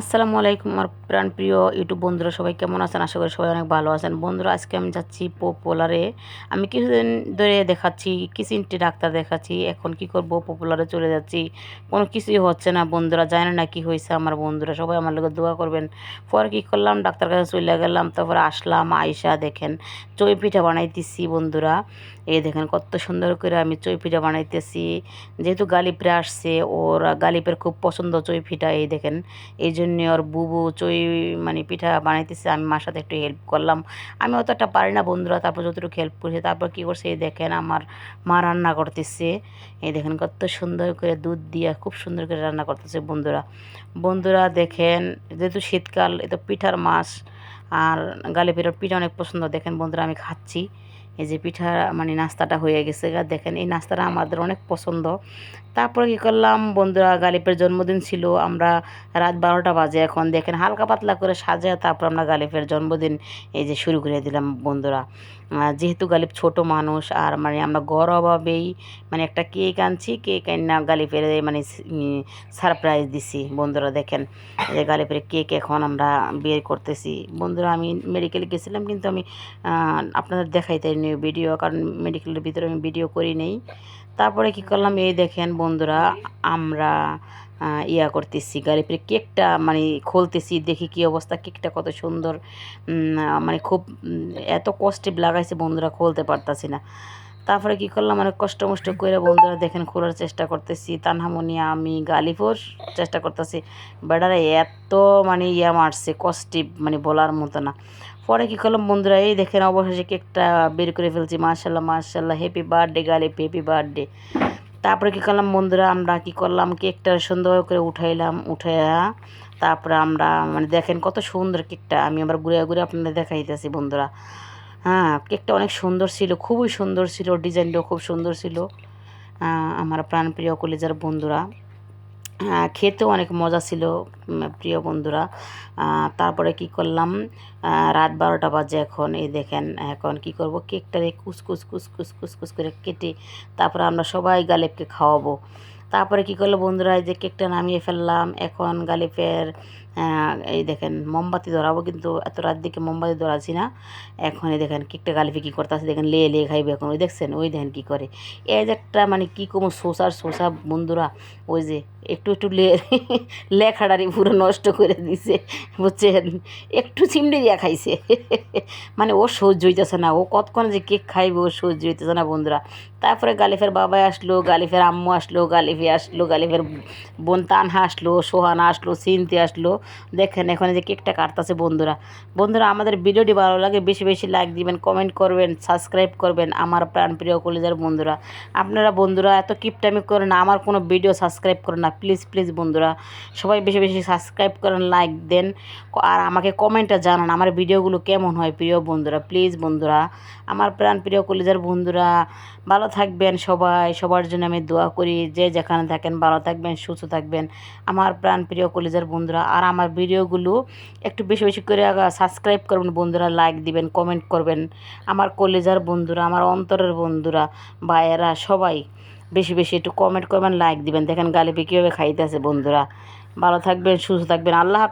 আসসালামু আলাইকুম আমার প্রাণ প্রিয় ইউটিউব বন্ধুরা, সবাই কেমন আছেন? আশা করি সবাই অনেক ভালো আছেন। বন্ধুরা, আজকে আমি যাচ্ছি পপুলারে। আমি কিছুদিন ধরে দেখাচ্ছি, কিচিনটি ডাক্তার দেখাচ্ছি। এখন কি করব? পপুলারে চলে যাচ্ছি। কোনো কিছুই হচ্ছে না বন্ধুরা, জানে না কি হয়েছে আমার বন্ধুরা। সবাই আমার লোকের দোয়া করবেন। পরে কী করলাম? ডাক্তার কাছে চলে গেলাম, তারপরে আসলাম আয়সা দেখেন, চই পিঠা বানাইতেছি বন্ধুরা। এই দেখেন কত সুন্দর করে আমি চই পিঠা বানাইতেছি। যেহেতু গালিপরে আসছে, ওর গালিপের খুব পছন্দ চই পিঠা, এই দেখেন। এই জন্য ওর বুবু চই মানে পিঠা বানাইতেছে, আমি মার সাথে একটু হেল্প করলাম। আমি অতটা পারি না বন্ধুরা, তারপর যতটুকু হেল্প করছে, তারপর কী করছে, এই দেখেন আমার মা রান্না করতেছে। এই দেখেন কত সুন্দর করে দুধ দিয়ে খুব সুন্দর করে রান্না করতেছে বন্ধুরা। বন্ধুরা দেখেন, যেহেতু শীতকাল, এ তো পিঠার মাস আর গালি পিঠার পিঠা অনেক পছন্দ, দেখেন বন্ধুরা আমি খাচ্ছি। এই যে পিঠা মানে নাস্তাটা হয়ে গেছে দেখেন, এই নাস্তাটা আমাদের অনেক পছন্দ। তারপরে কী করলাম, বন্ধুরা গালিপের জন্মদিন ছিল। আমরা রাত বারোটা বাজে এখন। দেখেন, হালকা পাতলা করে সাজায় তারপর আমরা গালিপের জন্মদিন এই যে শুরু করে দিলাম, বন্ধুরা। যেহেতু গালিব ছোট মানুষ, আর মানে আমরা ঘরোয়াভাবেই মানে একটা কেক আনছি, কেক না গালিপের মানে সারপ্রাইজ দিছি, বন্ধুরা, দেখেন। যে গালিপের কেক এখন আমরা বের করতেছি। বন্ধুরা, আমি মেডিকেলে গেছিলাম, কিন্তু আমি আপনাদের দেখাইতে ভিডিও কারণ মেডিকেলের ভিতরে আমি ভিডিও করি নেই। তারপরে কি করলাম, এই দেখেন বন্ধুরা, আমরা ইয়া করতেছি, গাড়ি ফিরে কেকটা মানে খুলতেছি, দেখি কি অবস্থা, কেকটা কত সুন্দর মানে খুব এত কষ্টে লাগাইছে বন্ধুরা, খুলতে পারতাছি না। তারপরে কি করলাম, অনেক কষ্ট মষ্ট করে বন্ধুরা দেখেন খোলার চেষ্টা করতেছি তানহামনি আমি গালিফোর চেষ্টা করতেছি। বেড়ারা এত মানে ইয়া মারছে কষ্টে মানে বলার মতো না। পরে কী করলাম, বন্ধুরা, এই দেখেন অবশেষে কেকটা বের করে ফেলছি মার্শাল্লাহ মার্শাল্লাহ happy birthday Ghalib happy birthday তারপরে কী করলাম, বন্ধুরা, আমরা কী করলাম, কেকটা সুন্দর করে উঠাইলাম, উঠাইয়া তারপরে আমরা মানে দেখেন কত সুন্দর কেকটা, আমি আবার ঘুরে ঘুরে আপনাদের দেখাইতেছি, বন্ধুরা। হ্যাঁ কেকটা অনেক সুন্দর ছিল, খুবই সুন্দর ছিল, ডিজাইনটাও খুব সুন্দর ছিল। আমার প্রাণপ্রিয় কলেজের বন্ধুরা। খেতেও অনেক মজা ছিল প্রিয় বন্ধুরা। তারপরে কি করলাম? রাত বারোটা বাজে এখন, এই দেখেন, এখন কি করব? কেকটারে কুচকুচ কুচকুচ কুচকুচ করে কেটে তারপরে আমরা সবাই গালেবকে খাওয়াবো। তারপরে কি করল বন্ধুরা? এই যে কেকটা নামিয়ে ফেললাম। এখন গালিপের এই দেখেন মোমবাতি ধরাবো কিন্তু এত রাত দিকে মোমবাতি ধরাছি না। এখন এই দেখেন কেকটা গালিপে কী করতেছে? দেখেন লে লে খাইবে এখন। ওই দেখছেন? ওই দেখেন কী করে? এই যে একটা মানে কী কমো শোষার শোষা বন্ধুরা, ওই যে একটু একটু লে লেখাটারি পুরো নষ্ট করে দিছে, বুঝছেন? একটু চিমড়ে দিয়া খাইছে। মানে ও সহ্য হইতেছে না। ও কতক্ষণ যে কেক খাইবে ও সহ্য হইতেছে না বন্ধুরা। তারপরে গালিফের বাবা আসলো গালিফের আম্মু আসলো গালিফে আসলো গালিফের বোন তানহা আসলো, সোহানা আসলো, সিনতি আসলো। দেখেন এখানে যে কেকটা কাটতেছে বন্ধুরা। বন্ধুরা, আমাদের ভিডিওটি ভালো লাগে, বেশি বেশি লাইক দিবেন কমেন্ট করবেন সাবস্ক্রাইব করবেন আমার প্রাণপ্রিয় কলেজের বন্ধুরা। আপনারা বন্ধুরা, এত কিপটামি করেন না আমার কোনো ভিডিও সাবস্ক্রাইব করেন না। প্লিজ প্লিজ বন্ধুরা, সবাই বেশি বেশি সাবস্ক্রাইব করেন লাইক দেন। আর আমাকে কমেন্টে জানান, আমার ভিডিওগুলো কেমন হয়, প্রিয় বন্ধুরা। প্লিজ বন্ধুরা, আমার প্রাণ প্রিয় কলেজের বন্ধুরা, ভালো থাকবেন সবাই, সবার জন্য আমি দোয়া করি, যে যেখানে থাকেন, ভালো থাকবেন, সুস্থ থাকবেন। আমার প্রাণ প্রিয় কলেজের বন্ধুরা, আর আমার ভিডিওগুলো একটু বেশি বেশি করে সাবস্ক্রাইব করবেন বন্ধুরা লাইক দিবেন কমেন্ট করবেন। আমার কলেজার বন্ধুরা, আমার অন্তরের বন্ধুরা, ভাইয়েরা, সবাই বেশি বেশি একটু কমেন্ট করবেন লাইক দিবেন। দেখেন গালিপি কীভাবে খাইতেছে বন্ধুরা। ভালো থাকবেন, সুস্থ থাকবেন। আল্লাহ